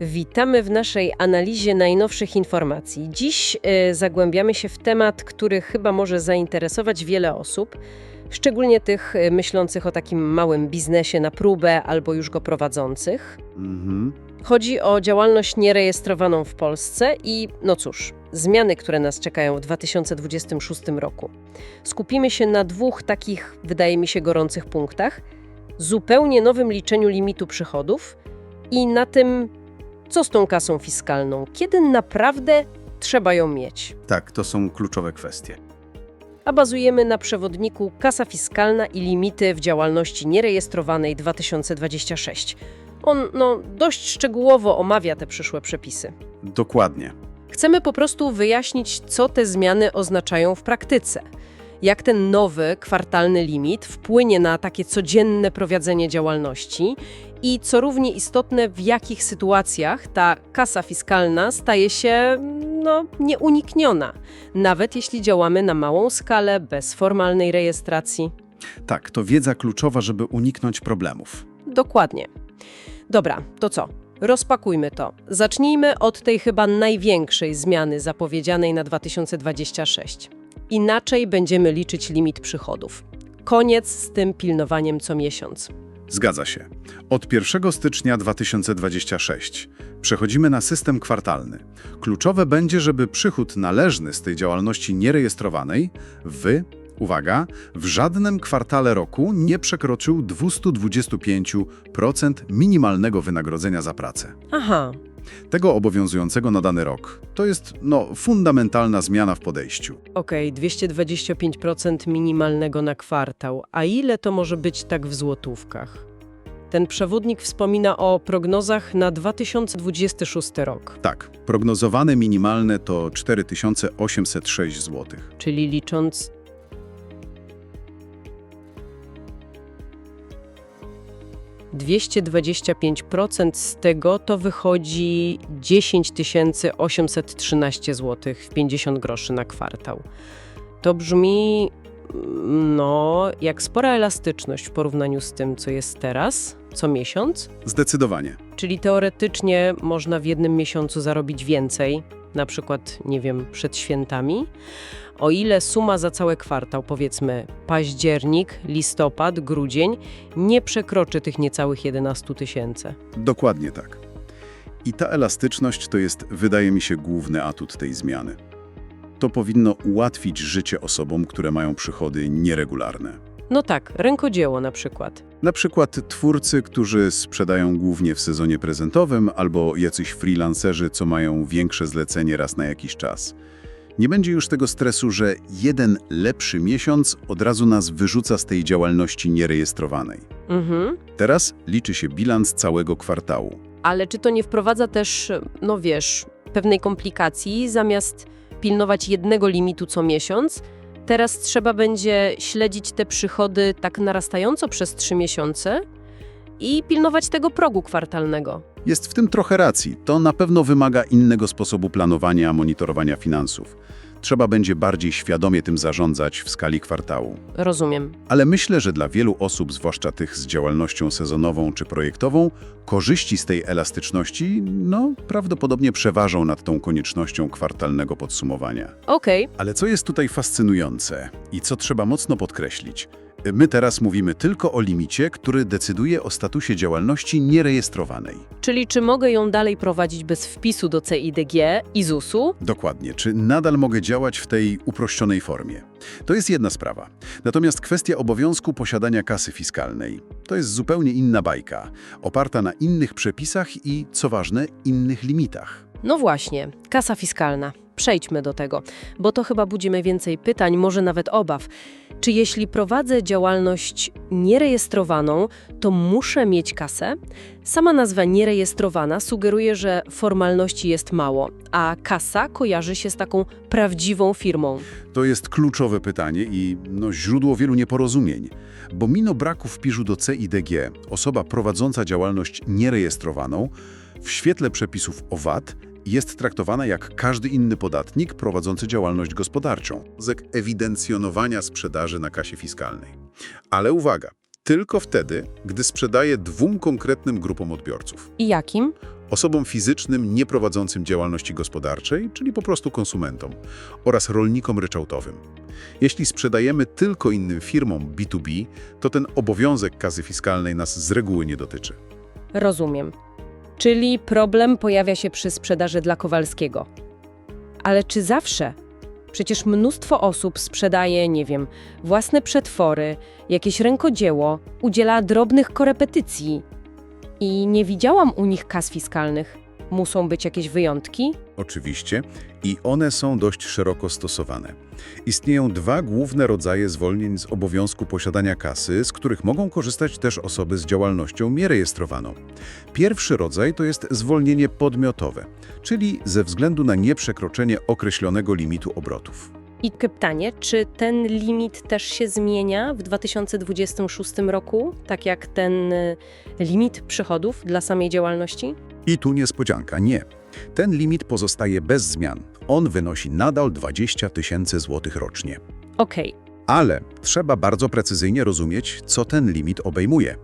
Witamy w naszej analizie najnowszych informacji. Dziś y, zagłębiamy się w temat, który chyba może zainteresować wiele osób, szczególnie tych y, myślących o takim małym biznesie na próbę albo już go prowadzących. Mhm. Chodzi o działalność nierejestrowaną w Polsce i, no cóż, zmiany, które nas czekają w 2026 roku. Skupimy się na dwóch takich, wydaje mi się, gorących punktach: zupełnie nowym liczeniu limitu przychodów i na tym, co z tą kasą fiskalną, kiedy naprawdę trzeba ją mieć. Tak, to są kluczowe kwestie. A bazujemy na przewodniku Kasa fiskalna i limity w działalności nierejestrowanej 2026. On no, dość szczegółowo omawia te przyszłe przepisy. Dokładnie. Chcemy po prostu wyjaśnić, co te zmiany oznaczają w praktyce. Jak ten nowy, kwartalny limit wpłynie na takie codzienne prowadzenie działalności i co równie istotne, w jakich sytuacjach ta kasa fiskalna staje się no, nieunikniona, nawet jeśli działamy na małą skalę, bez formalnej rejestracji. Tak, to wiedza kluczowa, żeby uniknąć problemów. Dokładnie. Dobra, to co? Rozpakujmy to. Zacznijmy od tej chyba największej zmiany zapowiedzianej na 2026. Inaczej będziemy liczyć limit przychodów. Koniec z tym pilnowaniem co miesiąc. Zgadza się. Od 1 stycznia 2026 przechodzimy na system kwartalny. Kluczowe będzie, żeby przychód należny z tej działalności nierejestrowanej w, uwaga, w żadnym kwartale roku nie przekroczył 225% minimalnego wynagrodzenia za pracę. Aha, Tego obowiązującego na dany rok. To jest, no, fundamentalna zmiana w podejściu. okej, 225% minimalnego na kwartał. A ile to może być tak w złotówkach? Ten przewodnik wspomina o prognozach na 2026 rok, Tak, prognozowane minimalne to 4806 zł. czyli licząc Dwieście dwadzieścia pięć procent z tego to wychodzi 10 813 zł w 50 groszy na kwartał. To brzmi no jak spora elastyczność w porównaniu z tym, co jest teraz, co miesiąc. Zdecydowanie. Czyli teoretycznie można w jednym miesiącu zarobić więcej, na przykład, nie wiem, przed świętami, o ile suma za cały kwartał, powiedzmy październik, listopad, grudzień, nie przekroczy tych niecałych 11 tysięcy. Dokładnie tak. I ta elastyczność to jest, wydaje mi się, główny atut tej zmiany. To powinno ułatwić życie osobom, które mają przychody nieregularne. No tak, rękodzieło na przykład. Na przykład twórcy, którzy sprzedają głównie w sezonie prezentowym, albo jacyś freelancerzy, co mają większe zlecenie raz na jakiś czas. Nie będzie już tego stresu, że jeden lepszy miesiąc od razu nas wyrzuca z tej działalności nierejestrowanej. Mhm. Teraz liczy się bilans całego kwartału. Ale czy to nie wprowadza też, no wiesz, pewnej komplikacji, zamiast pilnować jednego limitu co miesiąc, teraz trzeba będzie śledzić te przychody tak narastająco przez trzy miesiące i pilnować tego progu kwartalnego. Jest w tym trochę racji. To na pewno wymaga innego sposobu planowania, monitorowania finansów. Trzeba będzie bardziej świadomie tym zarządzać w skali kwartału. Rozumiem. Ale myślę, że dla wielu osób, zwłaszcza tych z działalnością sezonową czy projektową, korzyści z tej elastyczności, no, prawdopodobnie przeważą nad tą koniecznością kwartalnego podsumowania. Okej, Ale co jest tutaj fascynujące i co trzeba mocno podkreślić? My teraz mówimy tylko o limicie, który decyduje o statusie działalności nierejestrowanej. czyli czy mogę ją dalej prowadzić bez wpisu do CIDG i ZUS-u? Dokładnie. Czy nadal mogę działać w tej uproszczonej formie? To jest jedna sprawa. Natomiast kwestia obowiązku posiadania kasy fiskalnej to jest zupełnie inna bajka, oparta na innych przepisach i, co ważne, innych limitach. No właśnie, kasa fiskalna. Przejdźmy do tego, bo to chyba budzimy więcej pytań, może nawet obaw. Czy jeśli prowadzę działalność nierejestrowaną, to muszę mieć kasę? Sama nazwa nierejestrowana sugeruje, że formalności jest mało, a kasa kojarzy się z taką prawdziwą firmą. To jest kluczowe pytanie i no, źródło wielu nieporozumień. Bo mimo braku wpisu do CIDG, osoba prowadząca działalność nierejestrowaną w świetle przepisów o VAT jest traktowana jak każdy inny podatnik prowadzący działalność gospodarczą, z ewidencjonowania sprzedaży na kasie fiskalnej. Ale uwaga, tylko wtedy, gdy sprzedaje dwóm konkretnym grupom odbiorców. I jakim? osobom fizycznym nieprowadzącym działalności gospodarczej, czyli po prostu konsumentom, oraz rolnikom ryczałtowym. Jeśli sprzedajemy tylko innym firmom B2B, to ten obowiązek kasy fiskalnej nas z reguły nie dotyczy. Rozumiem. Czyli problem pojawia się przy sprzedaży dla Kowalskiego. Ale czy zawsze? Przecież mnóstwo osób sprzedaje, nie wiem, własne przetwory, jakieś rękodzieło, udziela drobnych korepetycji. I nie widziałam u nich kas fiskalnych. Muszą być jakieś wyjątki? Oczywiście, i one są dość szeroko stosowane. Istnieją dwa główne rodzaje zwolnień z obowiązku posiadania kasy, z których mogą korzystać też osoby z działalnością nierejestrowaną. Pierwszy rodzaj to jest zwolnienie podmiotowe, czyli ze względu na nieprzekroczenie określonego limitu obrotów. I pytanie, czy ten limit też się zmienia w 2026 roku, tak jak ten y, limit przychodów dla samej działalności? I tu niespodzianka, nie. Ten limit pozostaje bez zmian. On wynosi nadal 20 tysięcy złotych rocznie. Okej, Ale trzeba bardzo precyzyjnie rozumieć, co ten limit obejmuje,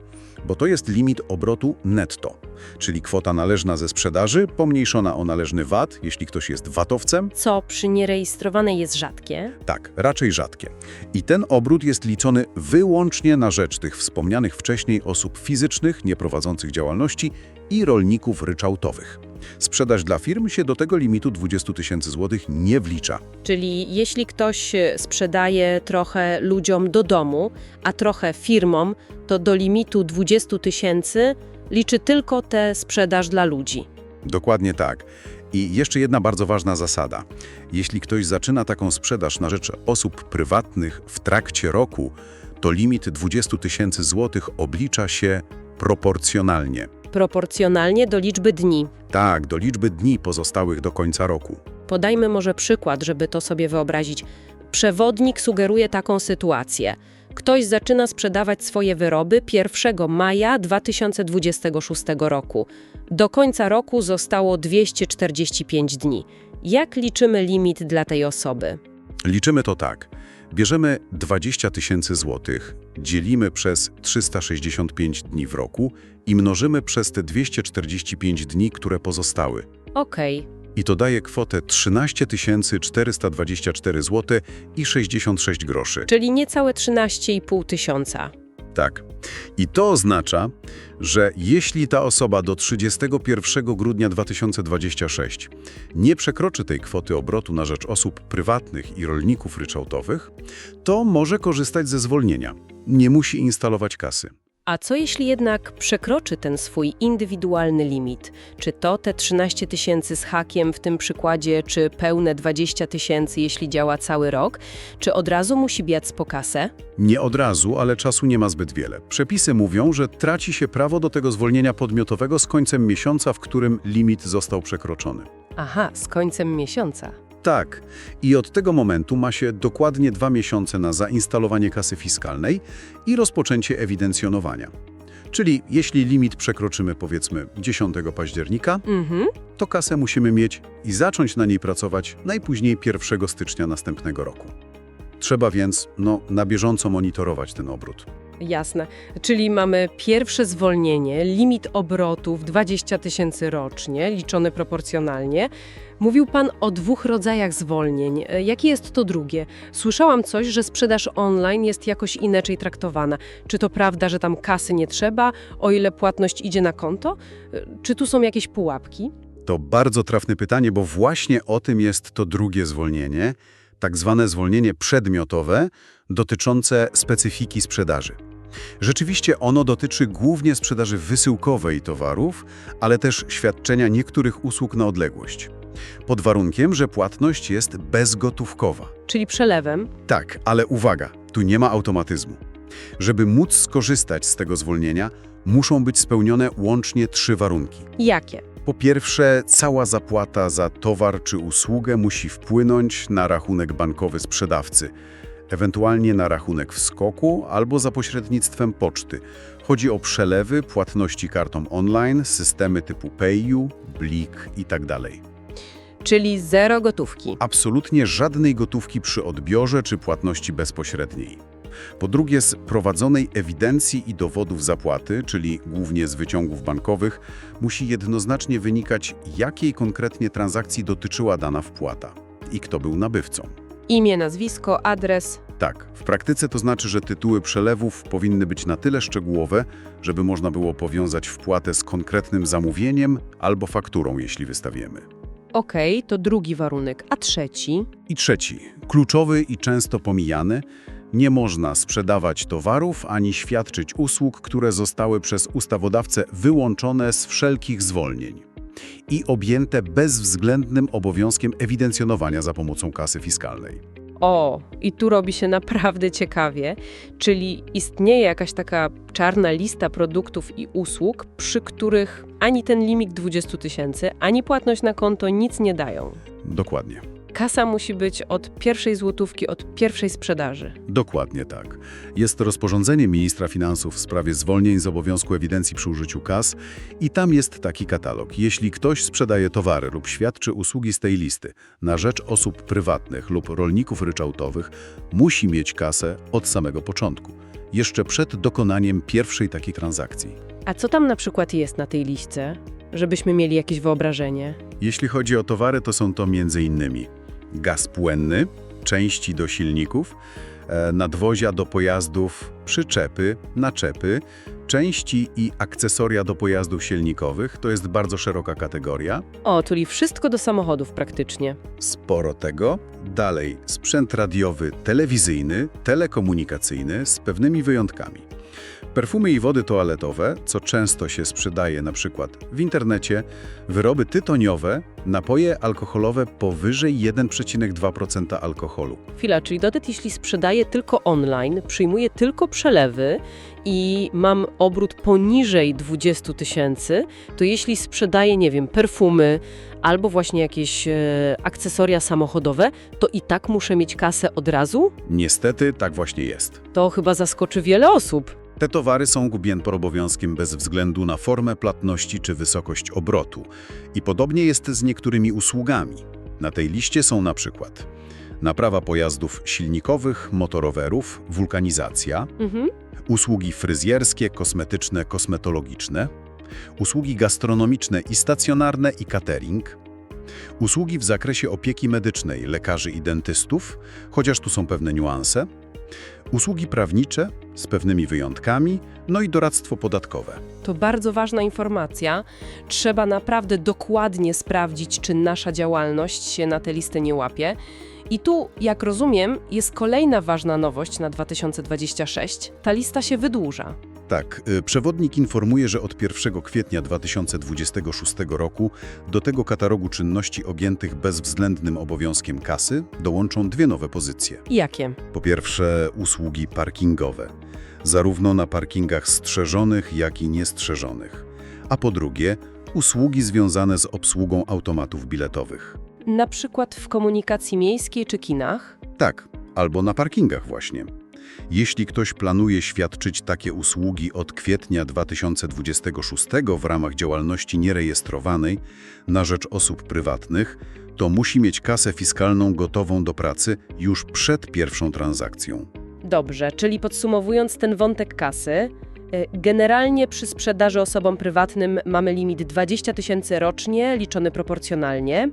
bo to jest limit obrotu netto, czyli kwota należna ze sprzedaży pomniejszona o należny VAT, jeśli ktoś jest VAT-owcem, co przy nierejestrowanej jest rzadkie? tak, raczej rzadkie. I ten obrót jest liczony wyłącznie na rzecz tych wspomnianych wcześniej osób fizycznych nieprowadzących działalności i rolników ryczałtowych. Sprzedaż dla firm się do tego limitu 20 tysięcy złotych nie wlicza. Czyli jeśli ktoś sprzedaje trochę ludziom do domu, a trochę firmom, to do limitu 20 tysięcy liczy tylko tę sprzedaż dla ludzi. Dokładnie tak. I jeszcze jedna bardzo ważna zasada. Jeśli ktoś zaczyna taką sprzedaż na rzecz osób prywatnych w trakcie roku, to limit 20 tysięcy złotych oblicza się proporcjonalnie. Proporcjonalnie do liczby dni. Tak, do liczby dni pozostałych do końca roku. Podajmy może przykład, żeby to sobie wyobrazić. Przewodnik sugeruje taką sytuację. Ktoś zaczyna sprzedawać swoje wyroby 1 maja 2026 roku. Do końca roku zostało 245 dni. Jak liczymy limit dla tej osoby? Liczymy to tak. Bierzemy 20 tysięcy złotych, dzielimy przez 365 dni w roku i mnożymy przez te 245 dni, które pozostały. Okej, I to daje kwotę 13 424 zł i 66 groszy. czyli niecałe 13,5 tysiąca. Tak. I to oznacza, że jeśli ta osoba do 31 grudnia 2026 nie przekroczy tej kwoty obrotu na rzecz osób prywatnych i rolników ryczałtowych, to może korzystać ze zwolnienia. Nie musi instalować kasy. A co jeśli jednak przekroczy ten swój indywidualny limit? Czy to te 13 tysięcy z hakiem w tym przykładzie, czy pełne 20 tysięcy, jeśli działa cały rok? Czy od razu musi biec po kasę? Nie od razu, ale czasu nie ma zbyt wiele. Przepisy mówią, że traci się prawo do tego zwolnienia podmiotowego z końcem miesiąca, w którym limit został przekroczony. Aha, z końcem miesiąca. Tak. I od tego momentu ma się dokładnie dwa miesiące na zainstalowanie kasy fiskalnej i rozpoczęcie ewidencjonowania. Czyli jeśli limit przekroczymy powiedzmy 10 października, Mhm. to kasę musimy mieć i zacząć na niej pracować najpóźniej 1 stycznia następnego roku. Trzeba więc no, na bieżąco monitorować ten obrót. Jasne. Czyli mamy pierwsze zwolnienie, limit obrotów 20 tysięcy rocznie, liczony proporcjonalnie. Mówił Pan o dwóch rodzajach zwolnień. E, Jakie jest to drugie? Słyszałam coś, że sprzedaż online jest jakoś inaczej traktowana. Czy to prawda, że tam kasy nie trzeba, o ile płatność idzie na konto? E, Czy tu są jakieś pułapki? To bardzo trafne pytanie, bo właśnie o tym jest to drugie zwolnienie, tak zwane zwolnienie przedmiotowe dotyczące specyfiki sprzedaży. Rzeczywiście ono dotyczy głównie sprzedaży wysyłkowej towarów, ale też świadczenia niektórych usług na odległość. Pod warunkiem, że płatność jest bezgotówkowa. Czyli przelewem? Tak, ale uwaga, tu nie ma automatyzmu. Żeby móc skorzystać z tego zwolnienia, muszą być spełnione łącznie trzy warunki. Jakie? Po pierwsze, cała zapłata za towar czy usługę musi wpłynąć na rachunek bankowy sprzedawcy, ewentualnie na rachunek w skoku albo za pośrednictwem poczty. Chodzi o przelewy, płatności kartą online, systemy typu PayU, Blik itd. Czyli zero gotówki. Absolutnie żadnej gotówki przy odbiorze czy płatności bezpośredniej. Po drugie z prowadzonej ewidencji i dowodów zapłaty, czyli głównie z wyciągów bankowych, musi jednoznacznie wynikać, jakiej konkretnie transakcji dotyczyła dana wpłata i kto był nabywcą. Imię, nazwisko, adres. Tak, w praktyce to znaczy, że tytuły przelewów powinny być na tyle szczegółowe, żeby można było powiązać wpłatę z konkretnym zamówieniem albo fakturą, jeśli wystawiemy. Okej, to drugi warunek. A trzeci? I trzeci, kluczowy i często pomijany, nie można sprzedawać towarów ani świadczyć usług, które zostały przez ustawodawcę wyłączone z wszelkich zwolnień i objęte bezwzględnym obowiązkiem ewidencjonowania za pomocą kasy fiskalnej. O, i tu robi się naprawdę ciekawie, czyli istnieje jakaś taka czarna lista produktów i usług, przy których ani ten limit 20 tysięcy, ani płatność na konto nic nie dają. Dokładnie. Kasa musi być od pierwszej złotówki, od pierwszej sprzedaży. Dokładnie tak. Jest to rozporządzenie ministra finansów w sprawie zwolnień z obowiązku ewidencji przy użyciu kas i tam jest taki katalog. Jeśli ktoś sprzedaje towary lub świadczy usługi z tej listy na rzecz osób prywatnych lub rolników ryczałtowych, musi mieć kasę od samego początku, jeszcze przed dokonaniem pierwszej takiej transakcji. A co tam na przykład jest na tej liście, żebyśmy mieli jakieś wyobrażenie? Jeśli chodzi o towary, to są to m.in. gaz płynny, części do silników, e, nadwozia do pojazdów, przyczepy, naczepy, części i akcesoria do pojazdów silnikowych. To jest bardzo szeroka kategoria. O, czyli wszystko do samochodów praktycznie. Sporo tego. Dalej sprzęt radiowy, telewizyjny, telekomunikacyjny z pewnymi wyjątkami. Perfumy i wody toaletowe, co często się sprzedaje na przykład w internecie, wyroby tytoniowe, napoje alkoholowe powyżej 1,2% alkoholu. Chwila, czyli Dodet jeśli sprzedaję tylko online, przyjmuję tylko przelewy i mam obrót poniżej 20 tysięcy, to jeśli sprzedaję, nie wiem, perfumy albo właśnie jakieś e, akcesoria samochodowe, to i tak muszę mieć kasę od razu? Niestety tak właśnie jest. To chyba zaskoczy wiele osób. Te towary są gubięte obowiązkiem bez względu na formę płatności czy wysokość obrotu. I podobnie jest z niektórymi usługami. Na tej liście są na przykład naprawa pojazdów silnikowych, motorowerów, wulkanizacja, Mhm. usługi fryzjerskie, kosmetyczne, kosmetologiczne, usługi gastronomiczne i stacjonarne i catering, usługi w zakresie opieki medycznej lekarzy i dentystów, chociaż tu są pewne niuanse, usługi prawnicze z pewnymi wyjątkami, no i doradztwo podatkowe. To bardzo ważna informacja. Trzeba naprawdę dokładnie sprawdzić, czy nasza działalność się na tę listę nie łapie. I tu, jak rozumiem, jest kolejna ważna nowość na 2026. Ta lista się wydłuża. Tak, y, przewodnik informuje, że od 1 kwietnia 2026 roku do tego katalogu czynności objętych bezwzględnym obowiązkiem kasy dołączą dwie nowe pozycje. Jakie? Po pierwsze, usługi parkingowe, zarówno na parkingach strzeżonych, jak i niestrzeżonych. A po drugie, usługi związane z obsługą automatów biletowych. Na przykład w komunikacji miejskiej czy kinach? Tak, albo na parkingach właśnie. Jeśli ktoś planuje świadczyć takie usługi od kwietnia 2026 w ramach działalności nierejestrowanej na rzecz osób prywatnych, to musi mieć kasę fiskalną gotową do pracy już przed pierwszą transakcją. Dobrze, czyli podsumowując ten wątek kasy, generalnie przy sprzedaży osobom prywatnym mamy limit 20 tysięcy rocznie, liczony proporcjonalnie.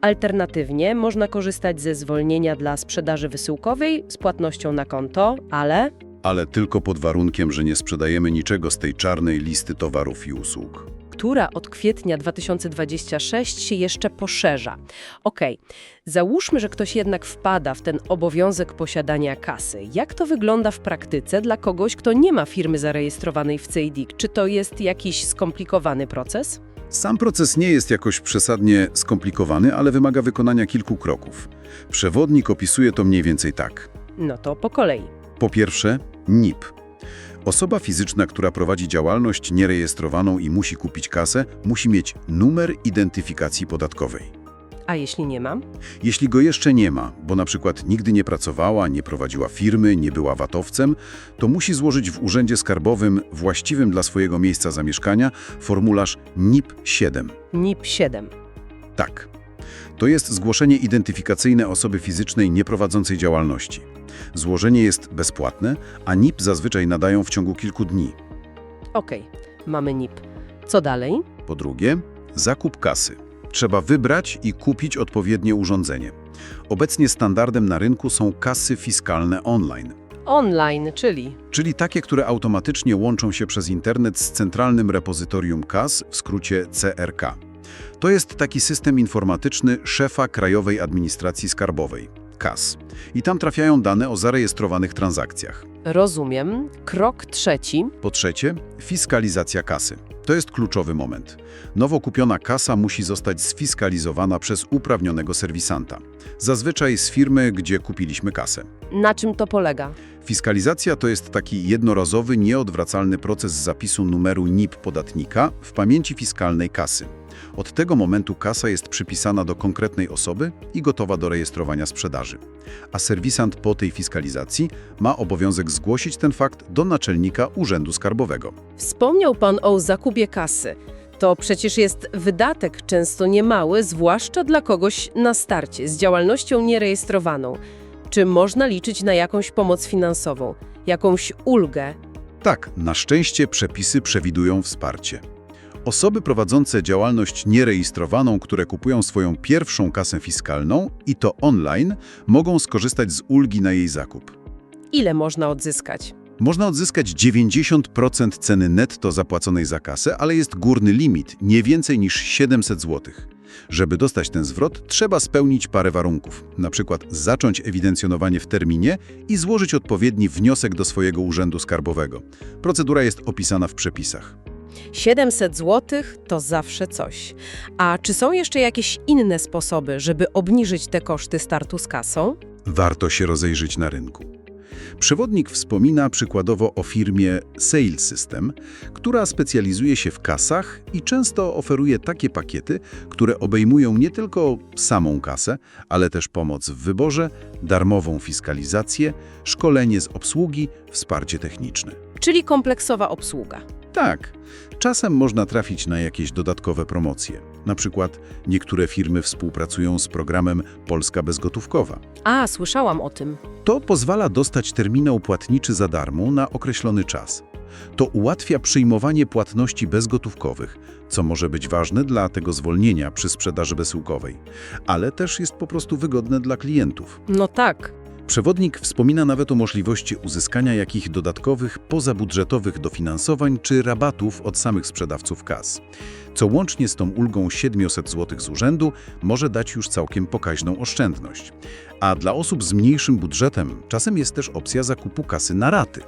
Alternatywnie można korzystać ze zwolnienia dla sprzedaży wysyłkowej z płatnością na konto, ale Ale tylko pod warunkiem, że nie sprzedajemy niczego z tej czarnej listy towarów i usług. Która od kwietnia 2026 się jeszcze poszerza. Okej, załóżmy, że ktoś jednak wpada w ten obowiązek posiadania kasy. Jak to wygląda w praktyce dla kogoś, kto nie ma firmy zarejestrowanej w CEDIC? Czy to jest jakiś skomplikowany proces? Sam proces nie jest jakoś przesadnie skomplikowany, ale wymaga wykonania kilku kroków. Przewodnik opisuje to mniej więcej tak. No to po kolei. Po pierwsze, NIP. Osoba fizyczna, która prowadzi działalność nierejestrowaną i musi kupić kasę, musi mieć numer identyfikacji podatkowej. A jeśli nie mam? Jeśli go jeszcze nie ma, bo na przykład nigdy nie pracowała, nie prowadziła firmy, nie była watowcem, to musi złożyć w urzędzie skarbowym właściwym dla swojego miejsca zamieszkania formularz NIP-7. NIP 7. Tak. To jest zgłoszenie identyfikacyjne osoby fizycznej nieprowadzącej działalności. Złożenie jest bezpłatne, a NIP zazwyczaj nadają w ciągu kilku dni. Okej, mamy NIP. Co dalej? Po drugie, zakup kasy. Trzeba wybrać i kupić odpowiednie urządzenie. Obecnie standardem na rynku są kasy fiskalne online, Online, czyli czyli takie, które automatycznie łączą się przez internet z Centralnym Repozytorium Kas, w skrócie CRK. To jest taki system informatyczny szefa Krajowej Administracji Skarbowej, KAS. I tam trafiają dane o zarejestrowanych transakcjach. rozumiem. Krok trzeci. Po trzecie, fiskalizacja kasy. To jest kluczowy moment. Nowo kupiona kasa musi zostać sfiskalizowana przez uprawnionego serwisanta. Zazwyczaj z firmy, gdzie kupiliśmy kasę. Na czym to polega? Fiskalizacja to jest taki jednorazowy, nieodwracalny proces zapisu numeru NIP podatnika w pamięci fiskalnej kasy. Od tego momentu kasa jest przypisana do konkretnej osoby i gotowa do rejestrowania sprzedaży. A serwisant po tej fiskalizacji ma obowiązek zgłosić ten fakt do naczelnika Urzędu Skarbowego. Wspomniał Pan o zakupie kasy. To przecież jest wydatek często niemały, zwłaszcza dla kogoś na starcie, z działalnością nierejestrowaną. Czy można liczyć na jakąś pomoc finansową, jakąś ulgę? Tak, na szczęście przepisy przewidują wsparcie. Osoby prowadzące działalność nierejestrowaną, które kupują swoją pierwszą kasę fiskalną i to online, mogą skorzystać z ulgi na jej zakup. Ile można odzyskać? Można odzyskać 90% ceny netto zapłaconej za kasę, ale jest górny limit, nie więcej niż 700 zł. Żeby dostać ten zwrot, trzeba spełnić parę warunków, na przykład zacząć ewidencjonowanie w terminie i złożyć odpowiedni wniosek do swojego urzędu skarbowego. Procedura jest opisana w przepisach. 700 zł to zawsze coś. A czy są jeszcze jakieś inne sposoby, żeby obniżyć te koszty startu z kasą? Warto się rozejrzeć na rynku. Przewodnik wspomina przykładowo o firmie Sales System, która specjalizuje się w kasach i często oferuje takie pakiety, które obejmują nie tylko samą kasę, ale też pomoc w wyborze, darmową fiskalizację, szkolenie z obsługi, wsparcie techniczne. Czyli kompleksowa obsługa. Tak, czasem można trafić na jakieś dodatkowe promocje. Na przykład niektóre firmy współpracują z programem Polska Bezgotówkowa. A, słyszałam o tym. To pozwala dostać terminał płatniczy za darmo na określony czas. To ułatwia przyjmowanie płatności bezgotówkowych, co może być ważne dla tego zwolnienia przy sprzedaży bezsyłkowej, ale też jest po prostu wygodne dla klientów. No tak. Przewodnik wspomina nawet o możliwości uzyskania jakichś dodatkowych, pozabudżetowych dofinansowań czy rabatów od samych sprzedawców kas, co łącznie z tą ulgą 700 zł z urzędu może dać już całkiem pokaźną oszczędność. A dla osób z mniejszym budżetem czasem jest też opcja zakupu kasy na raty.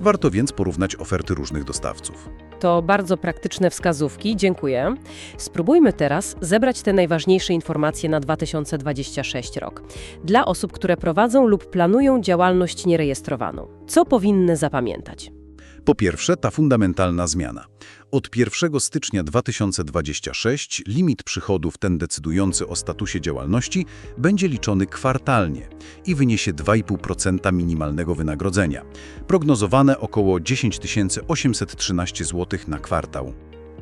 Warto więc porównać oferty różnych dostawców. To bardzo praktyczne wskazówki, dziękuję. Spróbujmy teraz zebrać te najważniejsze informacje na 2026 rok. Dla osób, które prowadzą lub planują działalność nierejestrowaną. Co powinny zapamiętać? Po pierwsze, ta fundamentalna zmiana. Od 1 stycznia 2026 limit przychodów, ten decydujący o statusie działalności, będzie liczony kwartalnie i wyniesie 2,5% minimalnego wynagrodzenia. Prognozowane około 10 813 zł na kwartał.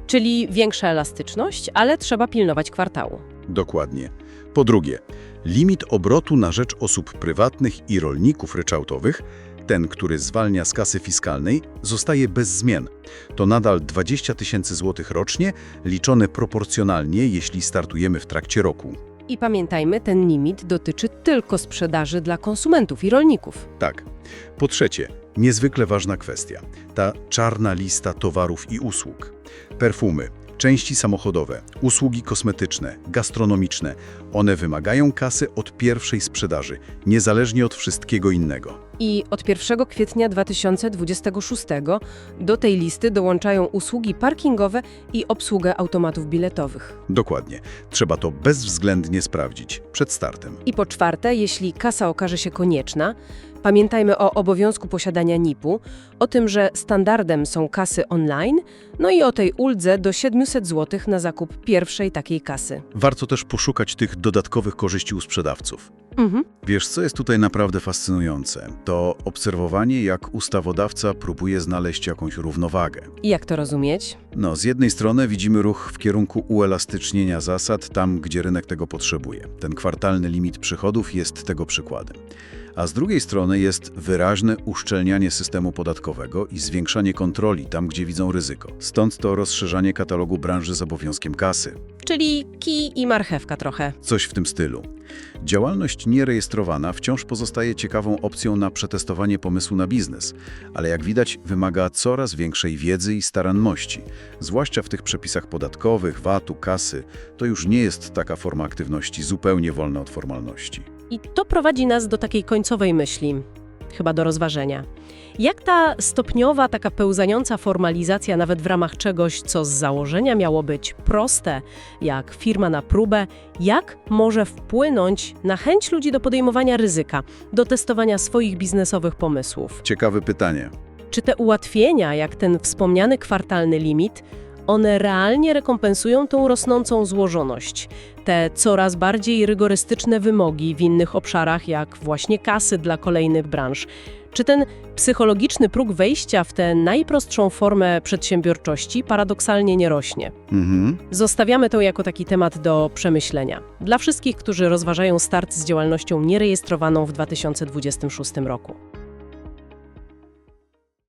Czyli większa elastyczność, ale trzeba pilnować kwartału. Dokładnie. Po drugie, limit obrotu na rzecz osób prywatnych i rolników ryczałtowych, ten, który zwalnia z kasy fiskalnej, zostaje bez zmian. To nadal 20 tysięcy złotych rocznie, liczone proporcjonalnie, jeśli startujemy w trakcie roku. I pamiętajmy, ten limit dotyczy tylko sprzedaży dla konsumentów i rolników. Tak. Po trzecie, niezwykle ważna kwestia. Ta czarna lista towarów i usług. Perfumy, części samochodowe, usługi kosmetyczne, gastronomiczne. One wymagają kasy od pierwszej sprzedaży, niezależnie od wszystkiego innego. I od 1 kwietnia 2026 do tej listy dołączają usługi parkingowe i obsługę automatów biletowych. Dokładnie. Trzeba to bezwzględnie sprawdzić przed startem. I po czwarte, jeśli kasa okaże się konieczna, pamiętajmy o obowiązku posiadania NIP-u, o tym, że standardem są kasy online, no i o tej uldze do 700 zł na zakup pierwszej takiej kasy. Warto też poszukać tych dodatkowych korzyści u sprzedawców. Mhm. Wiesz, co jest tutaj naprawdę fascynujące? To obserwowanie, jak ustawodawca próbuje znaleźć jakąś równowagę. I jak to rozumieć? No, z jednej strony widzimy ruch w kierunku uelastycznienia zasad tam, gdzie rynek tego potrzebuje. Ten kwartalny limit przychodów jest tego przykładem. A z drugiej strony jest wyraźne uszczelnianie systemu podatkowego i zwiększanie kontroli tam, gdzie widzą ryzyko. Stąd to rozszerzanie katalogu branży z obowiązkiem kasy. Czyli kij i marchewka trochę. Coś w tym stylu. Działalność nierejestrowana wciąż pozostaje ciekawą opcją na przetestowanie pomysłu na biznes, ale jak widać wymaga coraz większej wiedzy i staranności. Zwłaszcza w tych przepisach podatkowych, VAT-u, kasy, to już nie jest taka forma aktywności zupełnie wolna od formalności. I to prowadzi nas do takiej końcowej myśli, chyba do rozważenia. Jak ta stopniowa, taka pełzająca formalizacja, nawet w ramach czegoś, co z założenia miało być proste, jak firma na próbę, jak może wpłynąć na chęć ludzi do podejmowania ryzyka, do testowania swoich biznesowych pomysłów? Ciekawe pytanie. Czy te ułatwienia, jak ten wspomniany kwartalny limit, one realnie rekompensują tą rosnącą złożoność, te coraz bardziej rygorystyczne wymogi w innych obszarach, jak właśnie kasy dla kolejnych branż? Czy ten psychologiczny próg wejścia w tę najprostszą formę przedsiębiorczości paradoksalnie nie rośnie? Mhm. Zostawiamy to jako taki temat do przemyślenia. Dla wszystkich, którzy rozważają start z działalnością nierejestrowaną w 2026 roku.